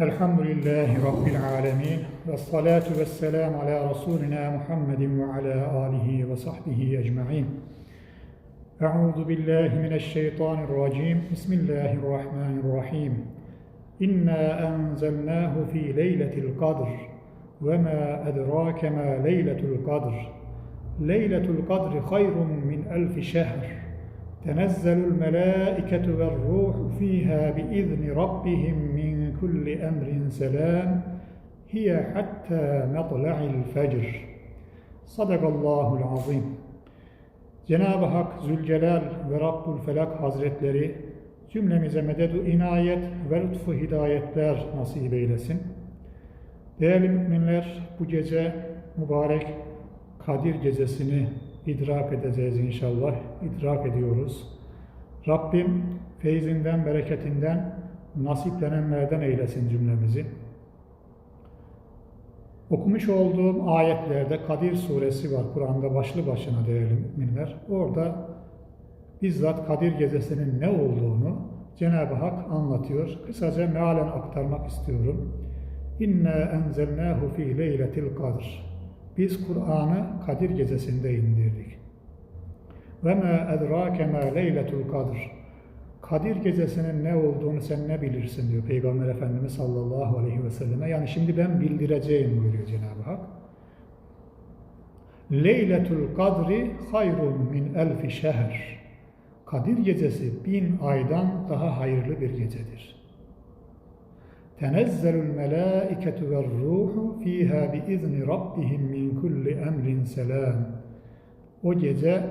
الحمد لله رب العالمين والصلاة والسلام على رسولنا محمد وعلى آله وصحبه أجمعين. أعوذ بالله من الشيطان الرجيم. بسم الله الرحمن الرحيم. إنا أنزلناه في ليلة القدر وما أدراك ما ليلة القدر. ليلة القدر خير من ألف شهر. تنزل الملائكة والروح فيها بإذن ربهم kulli emrin selam hiye hatta matla'il fecr. Sadakallahul azim. Cenab-ı Hak Zülcelal ve Rabbul Felak Hazretleri cümlemize mededu inayet ve lütfu hidayetler nasip eylesin. Değerli müminler bu gece mübarek Kadir gecesini idrak edeceğiz inşallah. İdrak ediyoruz. Rabbim feyzinden, bereketinden nasiplenenlerden eylesin cümlemizi. Okumuş olduğum ayetlerde Kadir suresi var. Kur'an'da başlı başına değerli müminler. Orada bizzat Kadir gecesinin ne olduğunu Cenab-ı Hak anlatıyor. Kısaca mealen aktarmak istiyorum. İnna enzelnahu fi leyletil kadr. Biz Kur'an'ı Kadir gecesinde indirdik. Ve ma edrake ma leyletul kadr. Kadir gecesinin ne olduğunu sen ne bilirsin diyor Peygamber Efendimiz sallallahu aleyhi ve selleme. Yani şimdi ben bildireceğim buyuruyor Cenab-ı Hak. Leyletul kadri hayrun min elfi şehr. Kadir gecesi bin aydan daha hayırlı bir gecedir. Tenezzelul melâiketu ve ruhu fîhâ biizni rabbihim min kulli emrin selam. O gece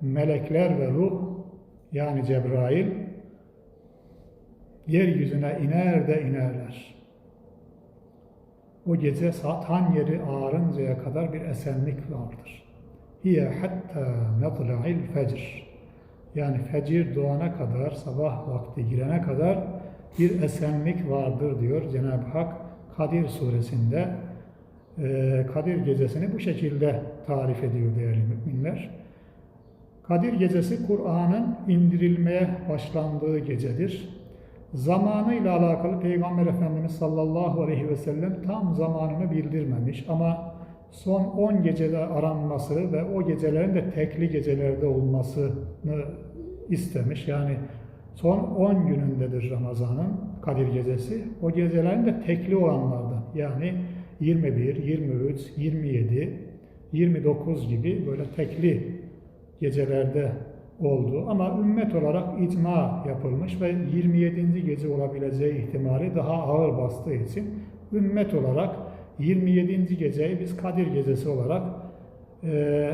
melekler ve ruh yani Cebrail yeryüzüne iner de inerler. O gece satan yeri ağarıncaya kadar bir esenlik vardır. Hiye hatta metla'il fecr. Yani fecir doğana kadar, sabah vakti girene kadar bir esenlik vardır diyor Cenab-ı Hak Kadir suresinde. Ee, Kadir gecesini bu şekilde tarif ediyor değerli müminler. Kadir gecesi Kur'an'ın indirilmeye başlandığı gecedir. Zamanıyla alakalı Peygamber Efendimiz sallallahu aleyhi ve sellem tam zamanını bildirmemiş ama son 10 gecede aranması ve o gecelerin de tekli gecelerde olmasını istemiş. Yani son 10 günündedir Ramazan'ın Kadir gecesi. O gecelerin de tekli olanlardan yani 21, 23, 27, 29 gibi böyle tekli gecelerde oldu. Ama ümmet olarak icma yapılmış ve 27. gece olabileceği ihtimali daha ağır bastığı için ümmet olarak 27. geceyi biz Kadir gecesi olarak e,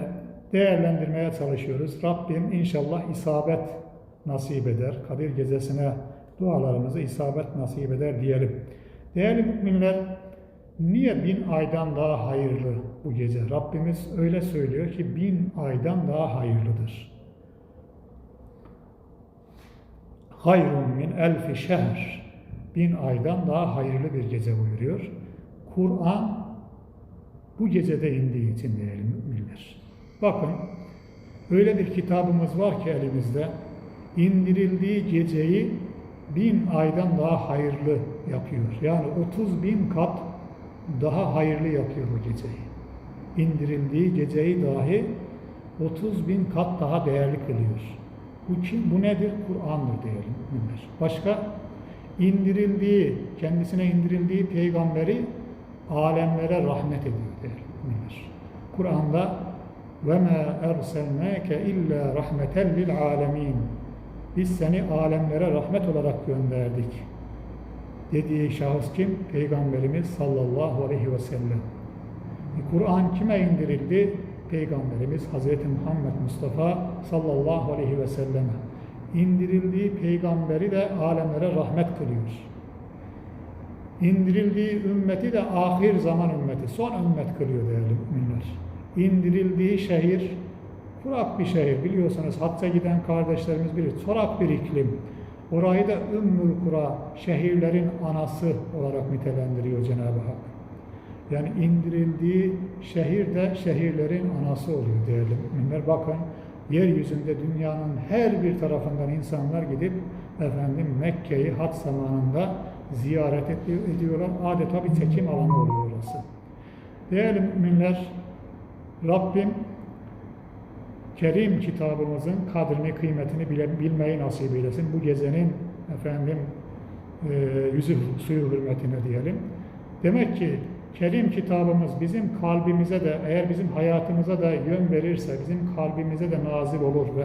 değerlendirmeye çalışıyoruz. Rabbim inşallah isabet nasip eder. Kadir gecesine dualarımızı isabet nasip eder diyelim. Değerli müminler, niye bin aydan daha hayırlı bu gece? Rabbimiz öyle söylüyor ki bin aydan daha hayırlıdır. Hayrun min elfi şehr. Bin aydan daha hayırlı bir gece buyuruyor. Kur'an bu gecede indiği için değerli müminler. Bakın, öyle bir kitabımız var ki elimizde, indirildiği geceyi bin aydan daha hayırlı yapıyor. Yani 30 bin kat daha hayırlı yapıyor o geceyi. İndirildiği geceyi dahi 30 bin kat daha değerli kılıyor. Bu? Bu nedir? Kur'an'dır değerli müminler. Başka indirildiği, kendisine indirildiği peygamberi alemlere rahmet ediyor müminler. Kur'an'da ve ma erselnake illa rahmeten lil alemin. Biz seni alemlere rahmet olarak gönderdik. Dediği şahıs kim? Peygamberimiz sallallahu aleyhi ve sellem. Kur'an kime indirildi? Peygamberimiz Hz. Muhammed Mustafa sallallahu aleyhi ve selleme indirildiği peygamberi de alemlere rahmet kılıyor. İndirildiği ümmeti de ahir zaman ümmeti, son ümmet kılıyor değerli müminler. İndirildiği şehir, kurak bir şehir biliyorsanız hacca giden kardeşlerimiz bilir, çorak bir iklim. Orayı da Ümmül Kura, şehirlerin anası olarak nitelendiriyor Cenab-ı Hak. Yani indirildiği şehir de şehirlerin anası oluyor değerli müminler. Bakın yeryüzünde dünyanın her bir tarafından insanlar gidip efendim Mekke'yi hat zamanında ziyaret edi- ediyorlar. Adeta bir çekim alanı oluyor orası. Değerli müminler, Rabbim Kerim kitabımızın kadrini, kıymetini bile, bilmeyi nasip eylesin. Bu gecenin efendim e, yüzü suyu hürmetine diyelim. Demek ki Kerim kitabımız bizim kalbimize de eğer bizim hayatımıza da yön verirse, bizim kalbimize de nazil olur ve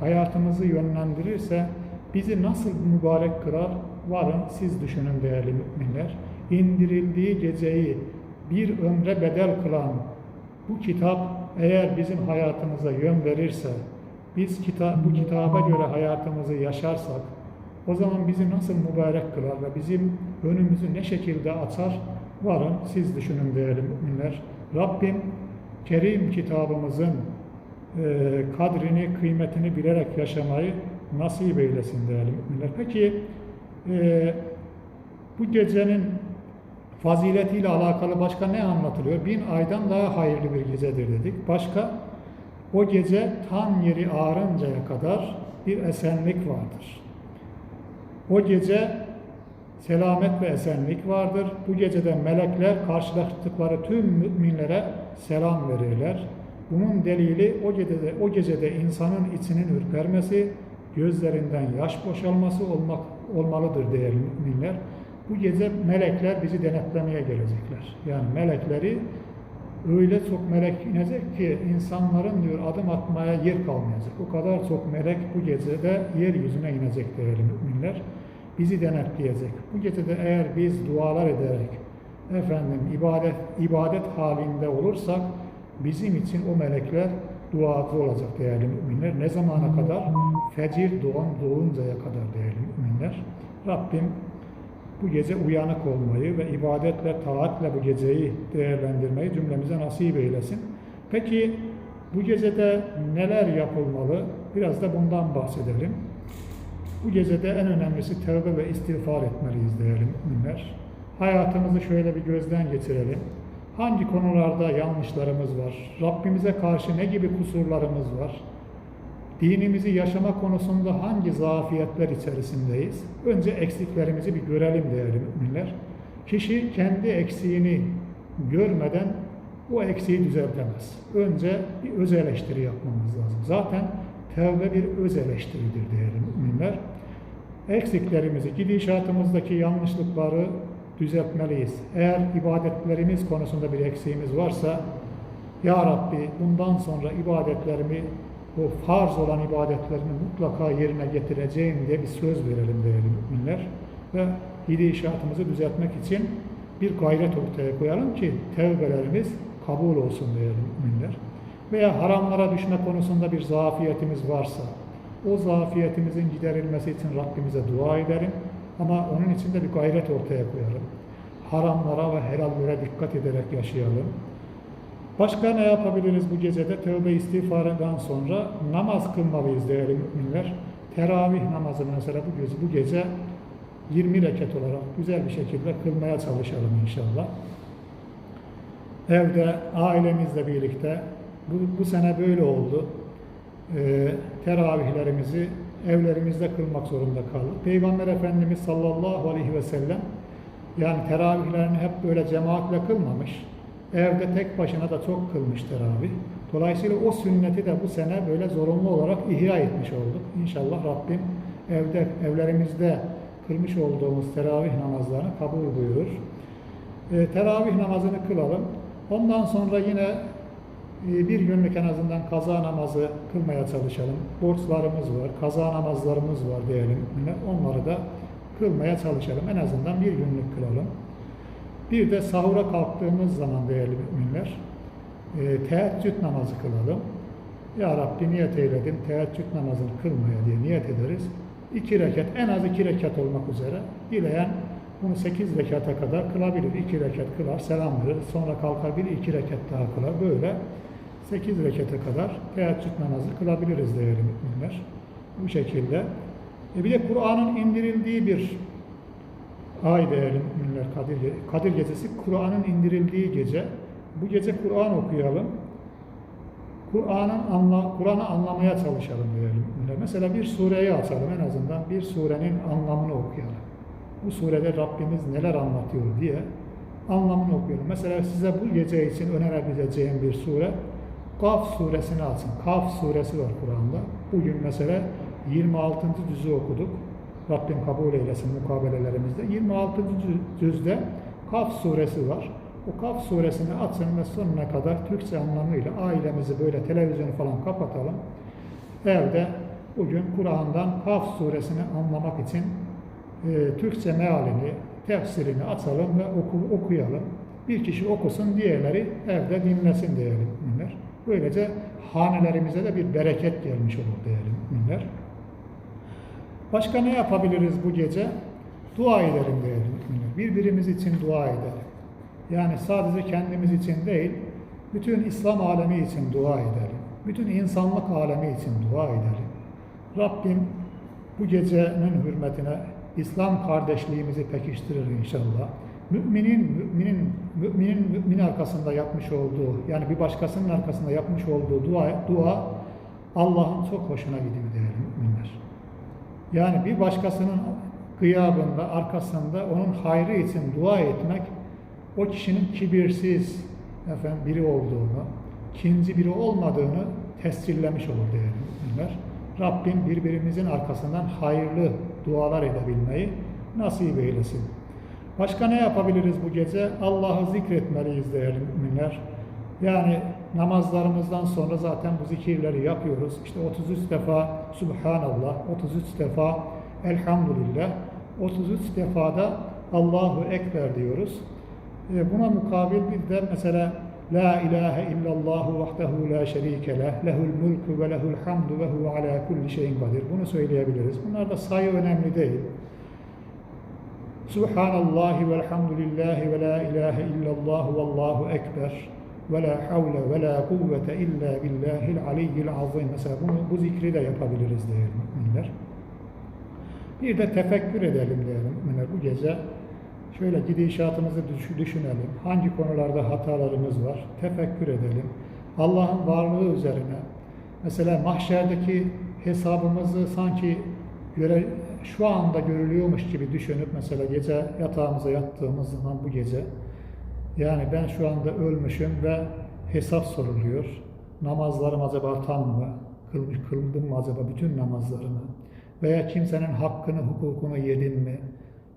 hayatımızı yönlendirirse bizi nasıl mübarek kılar? Varın siz düşünün değerli müminler. İndirildiği geceyi bir ömre bedel kılan bu kitap eğer bizim hayatımıza yön verirse, biz kita bu kitaba göre hayatımızı yaşarsak, o zaman bizi nasıl mübarek kılar ve bizim önümüzü ne şekilde açar? Varın siz düşünün değerli müminler. Rabbim Kerim kitabımızın e, kadrini, kıymetini bilerek yaşamayı nasip eylesin değerli müminler. Peki e, bu gecenin faziletiyle alakalı başka ne anlatılıyor? Bin aydan daha hayırlı bir gecedir dedik. Başka? O gece tam yeri ağrıncaya kadar bir esenlik vardır. O gece selamet ve esenlik vardır. Bu gecede melekler karşılaştıkları tüm müminlere selam verirler. Bunun delili o gecede o gecede insanın içinin ürpermesi, gözlerinden yaş boşalması olmak olmalıdır değerli müminler. Bu gece melekler bizi denetlemeye gelecekler. Yani melekleri öyle çok melek inecek ki insanların diyor adım atmaya yer kalmayacak. O kadar çok melek bu gecede yeryüzüne inecek değerli müminler. Bizi denetleyecek. Bu gecede eğer biz dualar ederek efendim ibadet ibadet halinde olursak bizim için o melekler duacı olacak değerli müminler. Ne zamana kadar? Fecir doğan doğuncaya kadar değerli müminler. Rabbim bu gece uyanık olmayı ve ibadetle, taatle bu geceyi değerlendirmeyi cümlemize nasip eylesin. Peki bu gecede neler yapılmalı? Biraz da bundan bahsedelim. Bu gecede en önemlisi tövbe ve istiğfar etmeliyiz değerli müminler. Hayatımızı şöyle bir gözden geçirelim. Hangi konularda yanlışlarımız var? Rabbimize karşı ne gibi kusurlarımız var? Dinimizi yaşama konusunda hangi zafiyetler içerisindeyiz? Önce eksiklerimizi bir görelim değerli müminler. Kişi kendi eksiğini görmeden o eksiği düzeltemez. Önce bir öz eleştiri yapmamız lazım. Zaten tevbe bir öz eleştiridir değerli müminler. Eksiklerimizi, gidişatımızdaki yanlışlıkları düzeltmeliyiz. Eğer ibadetlerimiz konusunda bir eksiğimiz varsa Ya Rabbi bundan sonra ibadetlerimi o farz olan ibadetlerini mutlaka yerine getireceğim diye bir söz verelim değerli müminler. Ve gidişatımızı düzeltmek için bir gayret ortaya koyalım ki tevbelerimiz kabul olsun değerli müminler. Veya haramlara düşme konusunda bir zafiyetimiz varsa o zafiyetimizin giderilmesi için Rabbimize dua edelim. Ama onun için de bir gayret ortaya koyalım. Haramlara ve helallere dikkat ederek yaşayalım. Başka ne yapabiliriz bu gecede? Tövbe istiğfarından sonra namaz kılmalıyız değerli müminler. Teravih namazını mesela bu gece, bu gece 20 rekat olarak güzel bir şekilde kılmaya çalışalım inşallah. Evde ailemizle birlikte bu, bu sene böyle oldu. Ee, teravihlerimizi evlerimizde kılmak zorunda kaldık. Peygamber Efendimiz sallallahu aleyhi ve sellem yani teravihlerini hep böyle cemaatle kılmamış. Evde tek başına da çok kılmış teravih. Dolayısıyla o sünneti de bu sene böyle zorunlu olarak ihya etmiş olduk. İnşallah Rabbim evde evlerimizde kılmış olduğumuz teravih namazlarını kabul buyurur. E, teravih namazını kılalım. Ondan sonra yine e, bir günlük en azından kaza namazı kılmaya çalışalım. Borçlarımız var, kaza namazlarımız var diyelim. Onları da kılmaya çalışalım. En azından bir günlük kılalım. Bir de sahura kalktığımız zaman değerli müminler, e, teheccüd namazı kılalım. Ya Rabbi niyet eyledim, teheccüd namazını kılmaya diye niyet ederiz. İki rekat, en az iki rekat olmak üzere dileyen bunu sekiz rekata kadar kılabilir. İki rekat kılar, selam verir, sonra kalkar bir iki rekat daha kılar. Böyle sekiz rekata kadar teheccüd namazı kılabiliriz değerli müminler. Bu şekilde. E bir de Kur'an'ın indirildiği bir ay değerli müminler Kadir, Kadir gecesi Kur'an'ın indirildiği gece. Bu gece Kur'an okuyalım. Kur'an'ın anla Kur'an'ı anlamaya çalışalım değerli müminler. Mesela bir sureyi açalım en azından bir surenin anlamını okuyalım. bu surede Rabbimiz neler anlatıyor diye anlamını okuyorum. Mesela size bu gece için önerebileceğim bir sure Kaf suresini açın. Kaf suresi var Kur'an'da. Bugün mesela 26. cüzü okuduk. Rabbim kabul eylesin mukabelelerimizde. 26. cüzde Kaf suresi var. O Kaf suresini açın ve sonuna kadar Türkçe anlamıyla ailemizi böyle televizyonu falan kapatalım. Evde bugün Kur'an'dan Kaf suresini anlamak için e, Türkçe mealini, tefsirini açalım ve oku, okuyalım. Bir kişi okusun, diğerleri evde dinlesin müminler. Böylece hanelerimize de bir bereket gelmiş olur değerli müminler. Başka ne yapabiliriz bu gece? Dua edelim değerli müminler. Birbirimiz için dua edelim. Yani sadece kendimiz için değil, bütün İslam alemi için dua edelim. Bütün insanlık alemi için dua edelim. Rabbim bu gecenin hürmetine İslam kardeşliğimizi pekiştirir inşallah. Müminin, müminin, müminin mümin arkasında yapmış olduğu, yani bir başkasının arkasında yapmış olduğu dua, dua Allah'ın çok hoşuna gidiyor değerli müminler. Yani bir başkasının gıyabında, arkasında onun hayrı için dua etmek, o kişinin kibirsiz efendim, biri olduğunu, kinci biri olmadığını tescillemiş olur değerli müminler. Rabbim birbirimizin arkasından hayırlı dualar edebilmeyi nasip eylesin. Başka ne yapabiliriz bu gece? Allah'ı zikretmeliyiz değerli müminler. Yani namazlarımızdan sonra zaten bu zikirleri yapıyoruz. İşte 33 defa Subhanallah, 33 defa Elhamdülillah, 33 defada Allahu Ekber diyoruz. E, Buna mukabil bir de mesela La ilahe illallah vahdehu la şerike leh, lehul mulku ve lehul hamdu ve huve ala kulli şeyin kadir. Bunu söyleyebiliriz. Bunlar da sayı önemli değil. Subhanallahi velhamdülillahi ve la ilahe illallah vallahu ekber ve la havle ve la kuvvete illa billahil aliyyil azim. Mesela bunu, bu zikri de yapabiliriz değerli müminler. Bir de tefekkür edelim değerli müminler bu gece. Şöyle gidişatımızı düşünelim. Hangi konularda hatalarımız var? Tefekkür edelim. Allah'ın varlığı üzerine. Mesela mahşerdeki hesabımızı sanki göre, şu anda görülüyormuş gibi düşünüp mesela gece yatağımıza yattığımız zaman bu gece yani ben şu anda ölmüşüm ve hesap soruluyor. Namazlarım acaba tam mı? Kılmış, kıldım mı acaba bütün namazlarımı? Veya kimsenin hakkını, hukukunu yedim mi?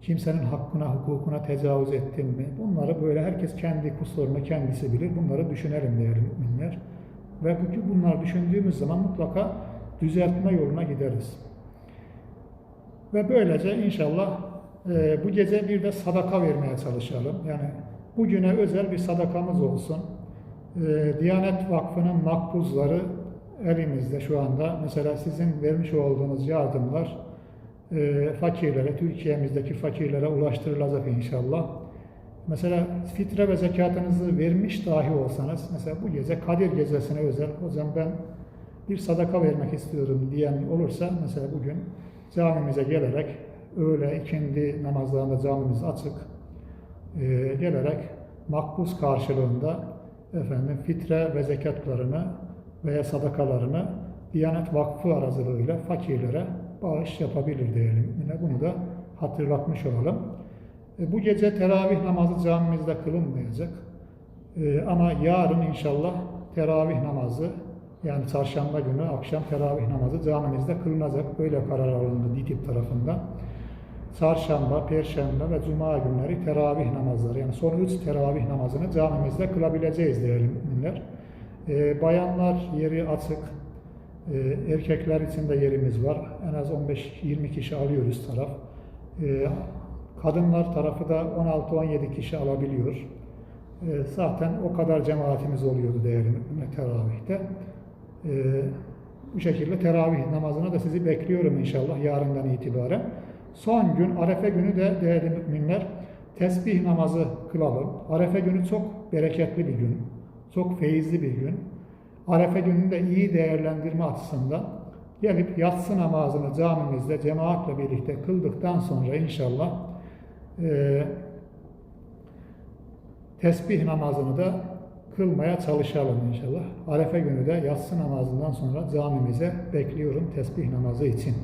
Kimsenin hakkına, hukukuna tecavüz ettim mi? Bunları böyle herkes kendi kusurunu kendisi bilir. Bunları düşünelim değerli müminler. Ve bu bunları düşündüğümüz zaman mutlaka düzeltme yoluna gideriz. Ve böylece inşallah e, bu gece bir de sadaka vermeye çalışalım. Yani bugüne özel bir sadakamız olsun. E, Diyanet Vakfı'nın makbuzları elimizde şu anda. Mesela sizin vermiş olduğunuz yardımlar e, fakirlere, Türkiye'mizdeki fakirlere ulaştırılacak inşallah. Mesela fitre ve zekatınızı vermiş dahi olsanız, mesela bu gece Kadir gecesine özel, hocam ben bir sadaka vermek istiyorum diyen olursa, mesela bugün camimize gelerek, öğle ikindi namazlarında camimiz açık, e, gelerek makbuz karşılığında efendim fitre ve zekatlarını veya sadakalarını Diyanet Vakfı aracılığıyla fakirlere bağış yapabilir diyelim. Yine bunu da hatırlatmış olalım. E, bu gece teravih namazı camimizde kılınmayacak. E, ama yarın inşallah teravih namazı yani çarşamba günü akşam teravih namazı camimizde kılınacak. Böyle karar alındı DİTİB tarafından. Çarşamba, Perşembe ve Cuma günleri teravih namazları yani son üç teravih namazını camimizde kılabileceğiz değerli müminler. E, bayanlar yeri açık, ee, erkekler için de yerimiz var. En az 15-20 kişi alıyoruz taraf. Ee, kadınlar tarafı da 16-17 kişi alabiliyor. Ee, zaten o kadar cemaatimiz oluyordu değerli müminler teravihte. Ee, bu şekilde teravih namazına da sizi bekliyorum inşallah yarından itibaren. Son gün Arefe günü de değerli müminler tesbih namazı kılalım. Arefe günü çok bereketli bir gün, çok feyizli bir gün. Arefe gününü de iyi değerlendirme açısından gelip yatsı namazını camimizde cemaatle birlikte kıldıktan sonra inşallah e, tesbih namazını da kılmaya çalışalım inşallah. Arefe günü de yatsı namazından sonra camimize bekliyorum tesbih namazı için.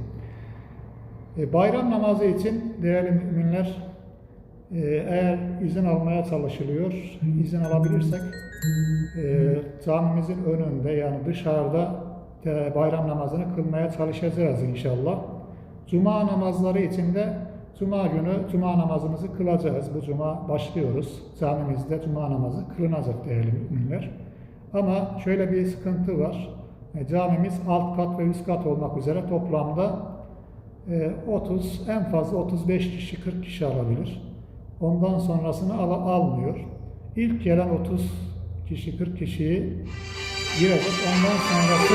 E, bayram namazı için değerli müminler e, eğer izin almaya çalışılıyor, izin alabilirsek e, camimizin önünde yani dışarıda e, bayram namazını kılmaya çalışacağız inşallah. Cuma namazları için de Cuma günü Cuma namazımızı kılacağız. Bu Cuma başlıyoruz. Camimizde Cuma namazı kılınacak değerli müminler. Ama şöyle bir sıkıntı var. E, camimiz alt kat ve üst kat olmak üzere toplamda e, 30, en fazla 35 kişi, 40 kişi alabilir. Ondan sonrasını al almıyor. İlk gelen 30 kişi, 40 kişiyi girecek. Ondan sonrası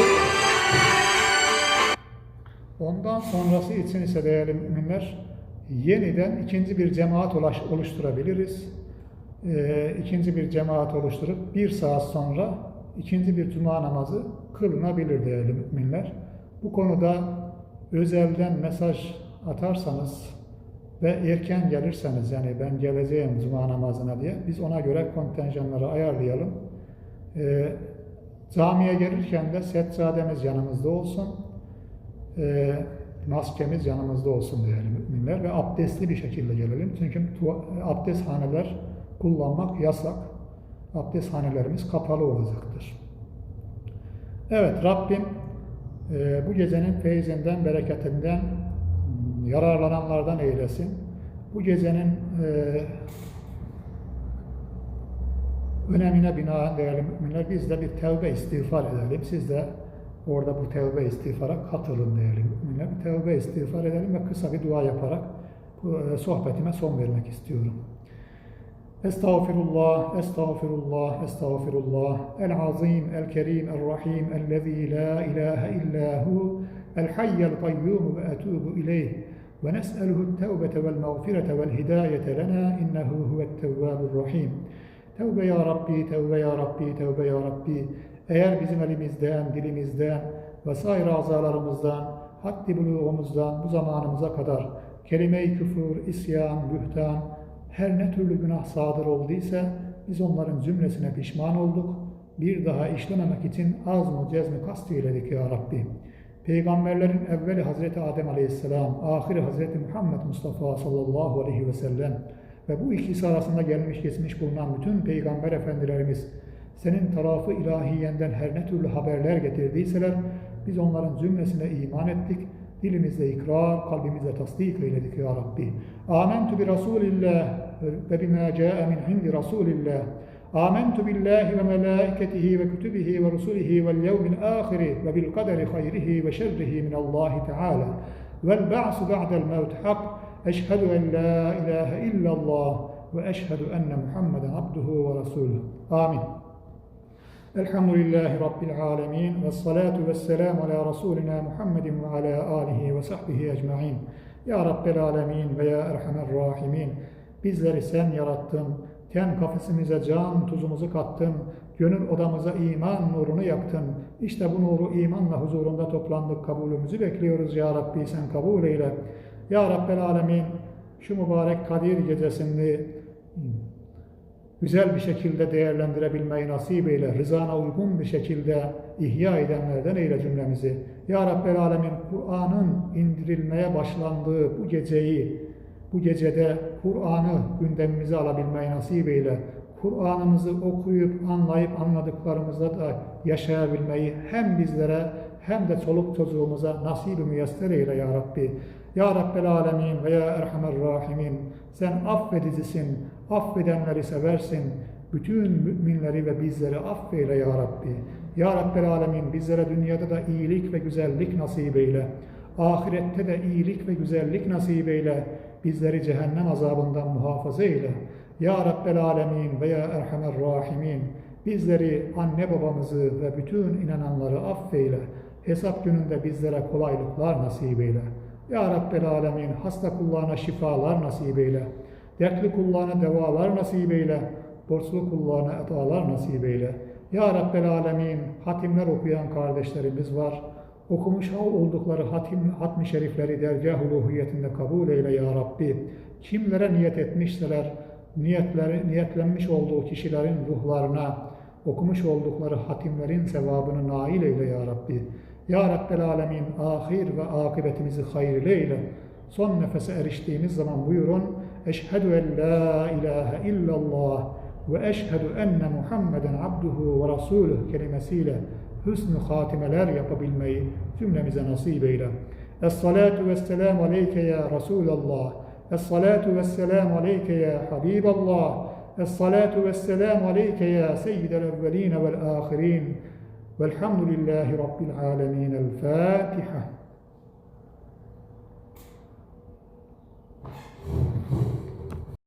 Ondan sonrası için ise değerli müminler yeniden ikinci bir cemaat oluşturabiliriz. Ee, ikinci bir cemaat oluşturup bir saat sonra ikinci bir cuma namazı kılınabilir değerli müminler. Bu konuda özelden mesaj atarsanız ve erken gelirseniz yani ben geleceğim cuma namazına diye biz ona göre kontenjanları ayarlayalım. Ee, camiye gelirken de seccademiz yanımızda olsun e, maskemiz yanımızda olsun değerli müminler ve abdestli bir şekilde gelelim. Çünkü abdesthaneler kullanmak yasak. Abdesthanelerimiz kapalı olacaktır. Evet Rabbim e, bu gecenin feyzinden, bereketinden mm, yararlananlardan eylesin. Bu gecenin e, önemine binaen değerli müminler biz de bir tevbe istiğfar edelim. Siz de orada bu tevbe istiğfara katılın değerli müminler. Bir tevbe istiğfar edelim ve kısa bir dua yaparak bu e, sohbetime son vermek istiyorum. Estağfirullah, estağfirullah, estağfirullah. El azim, el kerim, el rahim, ellezî la ilahe illa hu, el hayyel kayyum ve etubu ileyh. Ve nes'eluhu tevbete vel mağfirete vel hidayete lena innehu huvet tevvabur rahim. Tevbe ya Rabbi, tevbe ya Rabbi, tevbe ya Rabbi. Eğer bizim elimizden, dilimizden vesaire azalarımızdan, haddi buluğumuzdan bu zamanımıza kadar kelime-i küfür, isyan, bühtan, her ne türlü günah sadır olduysa biz onların cümlesine pişman olduk. Bir daha işlememek için az mı cezmi kastı eyledik ya Rabbi. Peygamberlerin evveli Hazreti Adem Aleyhisselam, ahiri Hazreti Muhammed Mustafa sallallahu aleyhi ve sellem ve bu ikisi arasında gelmiş geçmiş bulunan bütün peygamber efendilerimiz senin tarafı ilahiyenden her ne türlü haberler getirdiyseler biz onların cümlesine iman ettik. Dilimizle ikrar, kalbimizle tasdik eyledik ya Rabbi. Amentu bi Resulillah ve bima ca'e min indi Resulillah. Amentu billahi ve melaiketihi ve kütübihi ve rusulihi vel yevmil ahiri ve bil kaderi hayrihi ve şerrihi min Allahi Teala. Vel ba'su ba'del mevt hak. Eşhedü en la ilahe illallah ve eşhedü enne Muhammeden abduhu ve resuluhu. Amin. Elhamdülillahi Rabbil alemin ve salatu ve selamu ala Resulina Muhammedin ve ala alihi ve sahbihi ecma'in. Ya Rabbel alemin ve ya Erhamer rahimin. Bizleri sen yarattın. Ten kafesimize can tuzumuzu kattın. Gönül odamıza iman nurunu yaktın. İşte bu nuru imanla huzurunda toplandık. Kabulümüzü bekliyoruz ya Rabbi sen kabul eyle. Ya Rabbel alemin şu mübarek Kadir gecesini güzel bir şekilde değerlendirebilmeyi nasip eyle. Rızana uygun bir şekilde ihya edenlerden eyle cümlemizi. Ya Rabbel Alemin Kur'an'ın indirilmeye başlandığı bu geceyi, bu gecede Kur'an'ı gündemimize alabilmeyi nasip eyle. Kur'an'ımızı okuyup, anlayıp, anladıklarımızda da yaşayabilmeyi hem bizlere hem de çoluk çocuğumuza nasip-i müyesser eyle ya Rabbi. Ya Rabbel Alemin ve Ya Erhamer Rahimin sen affedicisin, affedenleri seversin. Bütün müminleri ve bizleri affeyle Ya Rabbi. Ya Rabbel Alemin bizlere dünyada da iyilik ve güzellik nasip eyle. Ahirette de iyilik ve güzellik nasip eyle. Bizleri cehennem azabından muhafaza eyle. Ya Rabbel Alemin ve Ya Erhamer Rahimin bizleri, anne babamızı ve bütün inananları affeyle. Hesap gününde bizlere kolaylıklar nasip eyle. Ya Rabbel Alemin hasta kullarına şifalar nasip eyle. Dertli kullarına devalar nasip eyle. Borçlu kullarına etalar nasip eyle. Ya Rabbel Alemin hatimler okuyan kardeşlerimiz var. Okumuş oldukları hatim, hatmi şerifleri dergah uluhiyetinde kabul eyle ya Rabbi. Kimlere niyet etmişseler, niyetleri, niyetlenmiş olduğu kişilerin ruhlarına, okumuş oldukları hatimlerin sevabını nail eyle ya Rabbi. Ya Rabbel Alemin ahir ve akıbetimizi hayırlı eyle. son nefese eriştiğimiz zaman buyurun Eşhedü en la ilahe illallah ve eşhedü enne Muhammeden abduhu ve rasuluh kelimesiyle hüsnü hatimeler yapabilmeyi cümlemize nasip eyle. Es-salatu vesselamu aleyke ya Resulallah. Es-salatu vesselamu aleyke ya Habiballah. Es-salatu vesselamu aleyke ya seyyidel evveline vel ahirin. Velhamdülillahi Rabbil alemin. El Fatiha.